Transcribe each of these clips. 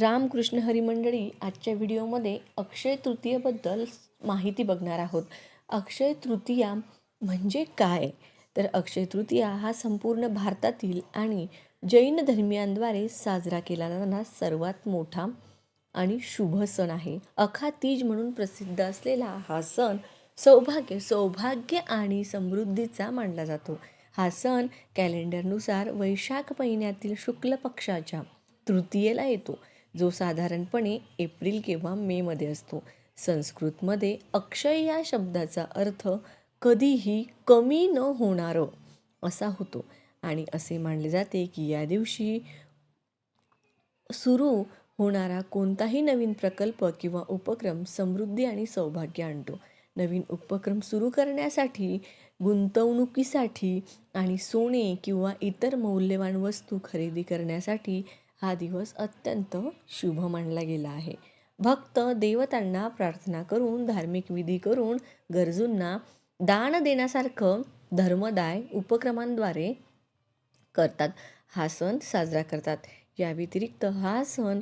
रामकृष्ण हरिमंडळी आजच्या व्हिडिओमध्ये अक्षय तृतीयेबद्दल माहिती बघणार आहोत. अक्षय तृतीया म्हणजे काय? तर अक्षय तृतीया हा संपूर्ण भारतातील आणि जैन धर्मियांद्वारे साजरा केला जाणारा सर्वात मोठा आणि शुभ सण आहे. अखा तीज म्हणून प्रसिद्ध असलेला हा सण सौभाग्य सौभाग्य आणि समृद्धीचा मानला जातो. हा सण कॅलेंडरनुसार वैशाख महिन्यातील शुक्ल पक्षाच्या तृतीयेला येतो. जो साधारणपणे एप्रिल किंवा मेमध्ये असतो. संस्कृतमध्ये अक्षय या शब्दाचा अर्थ कधीही कमी न होणारं असा होतो. आणि असे मानले जाते की या दिवशी सुरू होणारा कोणताही नवीन प्रकल्प किंवा उपक्रम समृद्धी आणि सौभाग्य आणतो. नवीन उपक्रम सुरू करण्यासाठी गुंतवणुकीसाठी आणि सोने किंवा इतर मौल्यवान वस्तू खरेदी करण्यासाठी हा दिवस अत्यंत शुभ मानला गेला आहे. भक्त देवतांना प्रार्थना करून धार्मिक विधी करून गरजूंना दान देण्यासारखं धर्मदाय उपक्रमांद्वारे करतात. हा सण साजरा करतात. या व्यतिरिक्त हा सण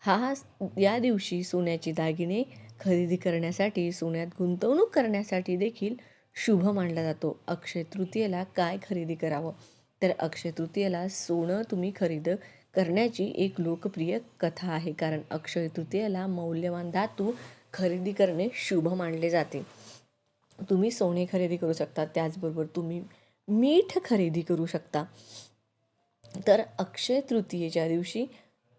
हा या दिवशी सोन्याची दागिने खरेदी करण्यासाठी सोन्यात गुंतवणूक करण्यासाठी देखील शुभ मानला जातो. अक्षय तृतीयेला काय खरेदी करावं? तर अक्षय तृतीयेला सोनं तुम्ही खरेदी करण्याची एक लोकप्रिय कथा आहे. कारण अक्षय तृतीयेला मौल्यवान धातू खरेदी करणे शुभ मानले जाते. तुम्ही सोने खरेदी करू शकता. त्याचबरोबर तुम्ही मीठ खरेदी करू शकता. तर अक्षय तृतीयेच्या दिवशी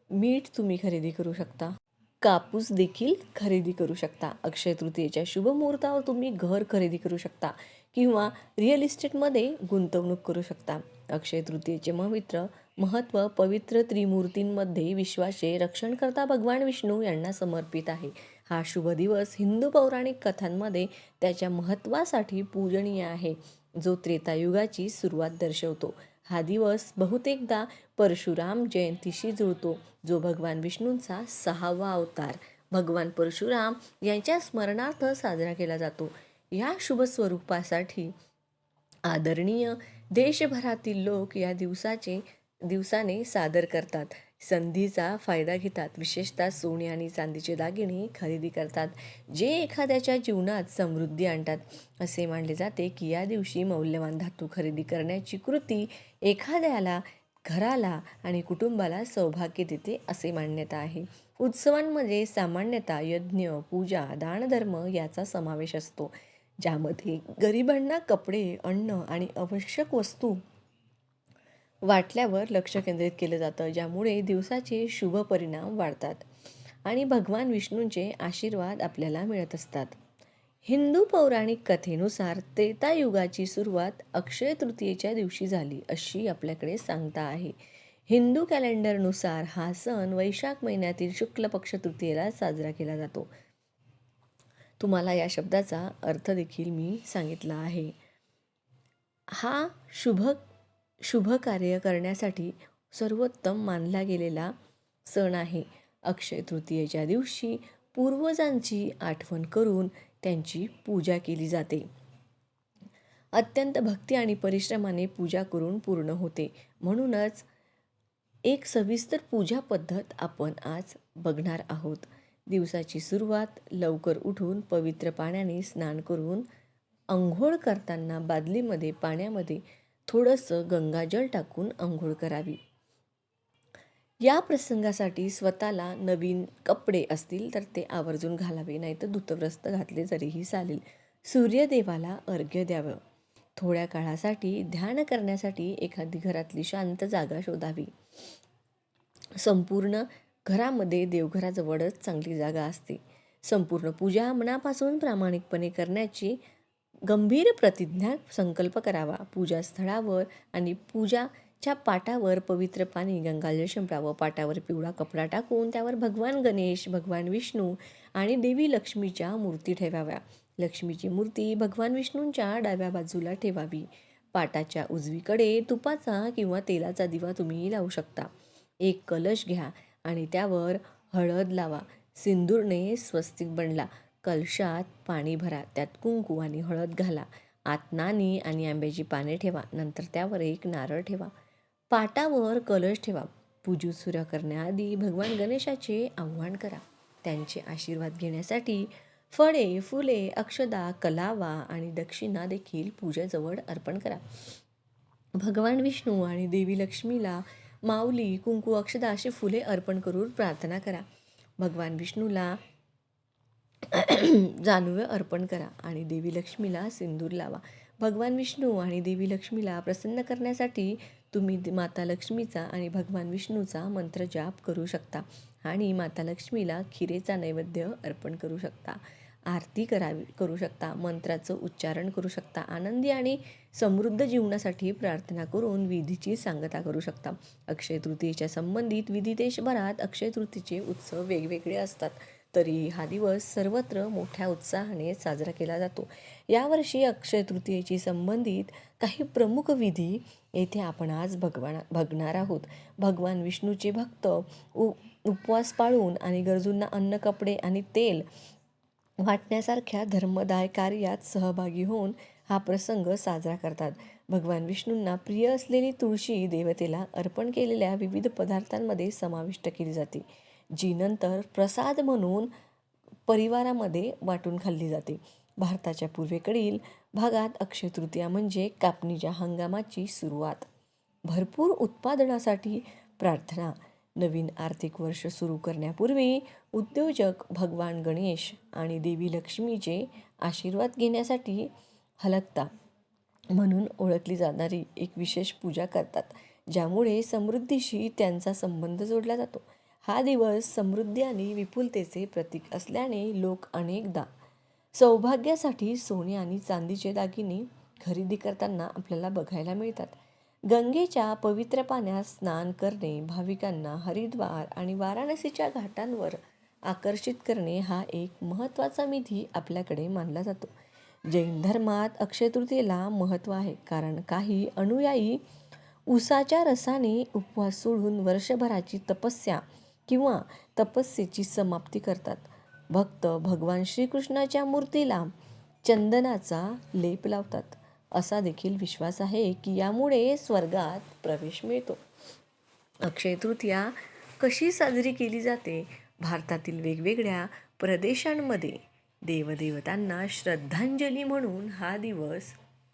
मीठ तुम्ही खरेदी करू शकता. कापूस देखील खरेदी करू शकता. अक्षय तृतीयेच्या शुभ मुहूर्तावर तुम्ही घर खरेदी करू शकता किंवा रिअल इस्टेटमध्ये गुंतवणूक करू शकता. अक्षय तृतीयेचे मित्र महत्त्व पवित्र त्रिमूर्तींमध्ये विश्वाचे रक्षणकर्ता भगवान विष्णू यांना समर्पित आहे. हा शुभ दिवस हिंदू पौराणिक कथांमध्ये त्याच्या महत्त्वासाठी पूजनीय आहे. जो त्रेतायुगाची सुरुवात दर्शवतो. हा दिवस बहुतेकदा परशुराम जयंतीशी जुळतो जो भगवान विष्णूंचा सहावा अवतार. भगवान परशुराम यांच्या स्मरणार्थ साजरा केला जातो. या शुभ स्वरूपासाठी आदरणीय देशभरातील लोक या दिवसाचे दिवसाने सादर करतात. संधीचा फायदा घेतात. विशेषतः सोने आणि चांदीचे दागिने खरेदी करतात. जे एखाद्याच्या जीवनात समृद्धी आणतात. असे मानले जाते की या दिवशी मौल्यवान धातू खरेदी करण्याची कृती एखाद्याला घराला आणि कुटुंबाला सौभाग्य देते असे मान्यता आहे. उत्सवांमध्ये सामान्यतः यज्ञ पूजा दानधर्म याचा समावेश असतो. ज्यामध्ये गरिबांना कपडे अन्न आणि आवश्यक वस्तू वाटल्यावर लक्ष केंद्रित केलं जातं ज्यामुळे दिवसाचे शुभ परिणाम वाढतात आणि भगवान विष्णूंचे आशीर्वाद आपल्याला मिळत असतात. हिंदू पौराणिक कथेनुसार त्रेतायुगाची सुरुवात अक्षय तृतीयेच्या दिवशी झाली अशी आपल्याकडे सांगता आहे. हिंदू कॅलेंडरनुसार हा सण वैशाख महिन्यातील शुक्ल पक्ष तृतीयेला साजरा केला जातो. तुम्हाला या शब्दाचा अर्थ देखील मी सांगितला आहे. हा शुभ शुभ कार्य करण्यासाठी सर्वोत्तम मानला गेलेला सण आहे. अक्षय तृतीयेच्या दिवशी पूर्वजांची आठवण करून त्यांची पूजा केली जाते. अत्यंत भक्ती आणि परिश्रमाने पूजा करून पूर्ण होते. म्हणूनच एक सविस्तर पूजा पद्धत आपण आज बघणार आहोत. दिवसाची सुरुवात लवकर उठून पवित्र पाण्याने स्नान करून अंघोळ करताना बादलीमध्ये पाण्यामध्ये थोडंसं गंगाजल टाकून अंघोळ करावी. या प्रसंगासाठी स्वतःला नवीन कपडे असतील तर ते आवर्जून घालावे नाही तर धुतव्रस्त घातले तरीही चालेल. सूर्यदेवाला अर्घ्य द्यावं. थोड्या काळासाठी ध्यान करण्यासाठी एखादी घरातली शांत जागा शोधावी. संपूर्ण घरामध्ये देवघराजवळच चांगली जागा असते. संपूर्ण पूजा मनापासून प्रामाणिकपणे करण्याची गंभीर प्रतिज्ञा संकल्प करावा. पूजास्थळावर आणि पूजाच्या पाटावर पवित्र पाणी गंगाजल शिंपडावं पाटावर पिवळा कपडा टाकून त्यावर भगवान गणेश भगवान विष्णू आणि देवी लक्ष्मीच्या मूर्ती ठेवाव्या. लक्ष्मीची मूर्ती भगवान विष्णूंच्या डाव्या बाजूला ठेवावी. पाटाच्या उजवीकडे तुपाचा किंवा तेलाचा दिवा तुम्ही लावू शकता. एक कलश घ्या आणि त्यावर हळद लावा. सिंदूरने स्वस्तिक बनला. कलशात पाणी भरा त्यात कुंकू आणि हळद घाला. आत नाणी आणि आंब्याची पाने ठेवा नंतर त्यावर एक नारळ ठेवा. पाटावर कलश ठेवा. पूजू सुरू करण्याआधी भगवान गणेशाचे आव्हान करा. त्यांचे आशीर्वाद घेण्यासाठी फळे फुले अक्षदा कलावा आणि दक्षिणा देखील पूजेजवळ अर्पण करा. भगवान विष्णू आणि देवी लक्ष्मीला माऊली कुंकू अक्षदा अशी फुले अर्पण करून प्रार्थना करा. भगवान विष्णूला जानवे अर्पण करा आणि देवी लक्ष्मीला सिंदूर लावा. भगवान विष्णू आणि देवी लक्ष्मीला प्रसन्न करण्यासाठी तुम्ही माता लक्ष्मीचा आणि भगवान विष्णूचा मंत्र जाप करू शकता आणि माता लक्ष्मीला खिरेचा नैवेद्य अर्पण करू शकता. आरती करावी करू शकता मंत्राचं उच्चारण करू शकता आनंदी आणि समृद्ध जीवनासाठी प्रार्थना करून विधीची सांगता करू शकता. अक्षय तृतीयेच्या संबंधित विधी देशभरात अक्षय तृतीयेचे उत्सव वेगवेगळे असतात. तरी हा दिवस सर्वत्र मोठ्या उत्साहाने साजरा केला जातो. यावर्षी अक्षय तृतीयेशी संबंधित काही प्रमुख विधी येथे आपण आज भगवान बघणार आहोत. भगवान विष्णूचे भक्त उ उपवास पाळून आणि गरजूंना अन्न कपडे आणि तेल वाटण्यासारख्या धर्मदाय कार्यात सहभागी होऊन हा प्रसंग साजरा करतात. भगवान विष्णूंना प्रिय असलेली तुळशी देवतेला अर्पण केलेल्या विविध पदार्थांमध्ये समाविष्ट केली जाते. जी नंतर प्रसाद म्हणून परिवारामध्ये वाटून खाल्ली जाते. भारताच्या पूर्वेकडील भागात अक्षय तृतीया म्हणजे कापणीच्या हंगामाची सुरुवात. भरपूर उत्पादनासाठी प्रार्थना. नवीन आर्थिक वर्ष सुरू करण्यापूर्वी उद्योजक भगवान गणेश आणि देवी लक्ष्मीचे आशीर्वाद घेण्यासाठी हलकता म्हणून ओळखली जाणारी एक विशेष पूजा करतात ज्यामुळे समृद्धीशी त्यांचा संबंध जोडला जातो. हा दिवस समृद्धी आणि विपुलतेचे प्रतीक असल्याने लोक अनेकदा सौभाग्यासाठी सोने आणि चांदीचे दागिने खरेदी करताना आपल्याला बघायला मिळतात. गंगेच्या पवित्र पाण्यात स्नान करणे भाविकांना हरिद्वार आणि वाराणसीच्या घाटांवर आकर्षित करणे हा एक महत्त्वाचा निधी आपल्याकडे मानला जातो. जैन धर्मात अक्षय तृतीयेला महत्त्व आहे कारण काही अनुयायी उसाच्या रसाने उपवास सोडून वर्षभराची तपस्या किंवा तपस्येची समाप्ती करतात. भक्त भगवान श्रीकृष्णाच्या मूर्तीला चंदनाचा लेप लावतात. असा देखील विश्वास आहे की यामुळे स्वर्गात प्रवेश मिळतो. अक्षय तृतीया कशी साजरी केली जाते? भारतातील वेगवेगळ्या प्रदेशांमध्ये देवदेवतांना श्रद्धांजली म्हणून हा दिवस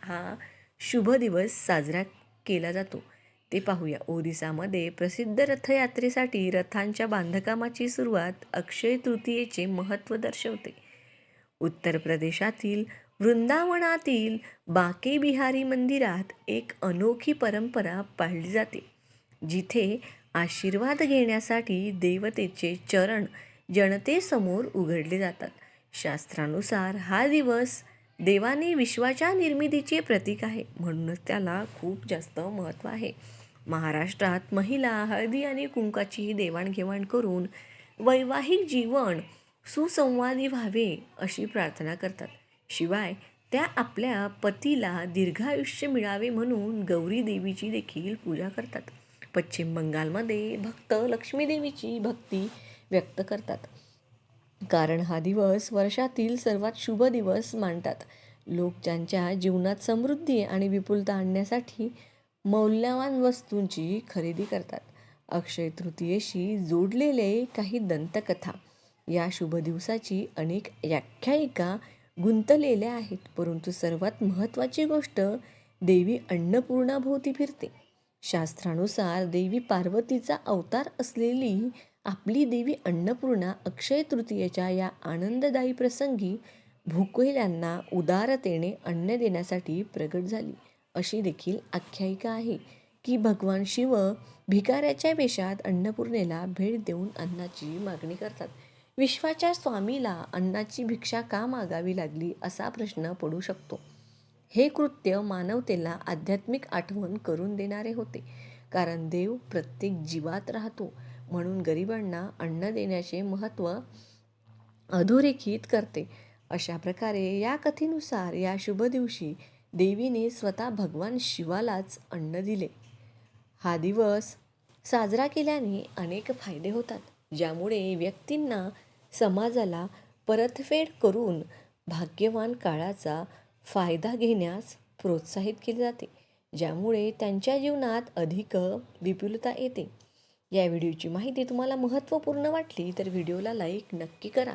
हा शुभ दिवस साजरा केला जातो. ते पाहूया. ओरिसामध्ये प्रसिद्ध रथयात्रेसाठी रथांच्या बांधकामाची सुरुवात अक्षय तृतीयेचे महत्त्व दर्शवते. उत्तर प्रदेशातील वृंदावनातील बाके बिहारी मंदिरात एक अनोखी परंपरा पाळली जाते जिथे आशीर्वाद घेण्यासाठी देवतेचे चरण जनतेसमोर उघडले जातात. शास्त्रानुसार हा दिवस देवाने विश्वाच्या निर्मितीचे प्रतीक आहे. म्हणूनच त्याला खूप जास्त महत्त्व आहे. महाराष्ट्रात महिला हळदी आणि कुंकाचीही देवाणघेवाण करून वैवाहिक जीवन सुसंवादी व्हावे अशी प्रार्थना करतात. शिवाय त्या आपल्या पतीला दीर्घायुष्य मिळावे म्हणून गौरी देवीची देखील पूजा करतात. पश्चिम बंगालमध्ये भक्त लक्ष्मीदेवीची भक्ती व्यक्त करतात. कारण हा दिवस वर्षातील सर्वात शुभ दिवस मानतात. लोक त्यांच्या जीवनात समृद्धी आणि विपुलता आणण्यासाठी मौल्यवान वस्तूंची खरेदी करतात. अक्षय तृतीयेशी जोडलेले काही दंतकथा या शुभ दिवसाची अनेक व्याख्यायिका गुंतलेल्या आहेत. परंतु सर्वात महत्त्वाची गोष्ट देवी अन्नपूर्णाभोवती फिरते. शास्त्रानुसार देवी पार्वतीचा अवतार असलेली आपली देवी अन्नपूर्णा अक्षय तृतीयेच्या या आनंददायी प्रसंगी भूकलेल्यांना उदारतेने अन्न देण्यासाठी प्रगट झाली. अशी देखील आख्यायिका आहे की भगवान शिव भिकाऱ्याच्या वेशात अन्नपूर्णेला भेट देऊन अन्नाची मागणी करतात. विश्वाच्या स्वामीला अन्नाची भिक्षा का मागावी लागली असा प्रश्न पडू शकतो. हे कृत्य मानवतेला आध्यात्मिक आठवण करून देणारे होते. कारण देव प्रत्येक जीवात राहतो. म्हणून गरिबांना अन्न देण्याचे महत्त्व अधोरेखित करते. अशा प्रकारे या कथेनुसार या शुभ दिवशी देवीने स्वतः भगवान शिवालाच अन्न दिले. हा दिवस साजरा केल्याने अनेक फायदे होतात. ज्यामुळे व्यक्तींना समाजाला परतफेड करून भाग्यवान काळाचा फायदा घेण्यास प्रोत्साहित केले जाते. ज्यामुळे त्यांच्या जीवनात अधिक विपुलता येते. या व्हिडिओची माहिती तुम्हाला महत्त्वपूर्ण वाटली तर व्हिडिओला लाईक नक्की करा.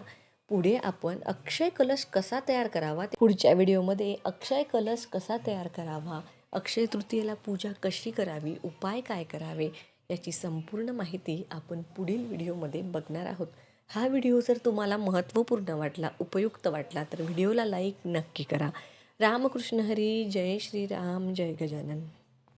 पुढे आपण अक्षय कलश कसा तयार करावा पुढच्या व्हिडिओमध्ये अक्षय कलश कसा तयार करावा अक्षय तृतीयेला पूजा कशी करावी उपाय काय करावे याची संपूर्ण माहिती आपण पुढील व्हिडिओमध्ये बघणार आहोत. हा व्हिडिओ जर तुम्हाला महत्त्वपूर्ण वाटला उपयुक्त वाटला तर व्हिडिओला लाईक नक्की करा. रामकृष्ण हरी जय श्रीराम जय गजानन.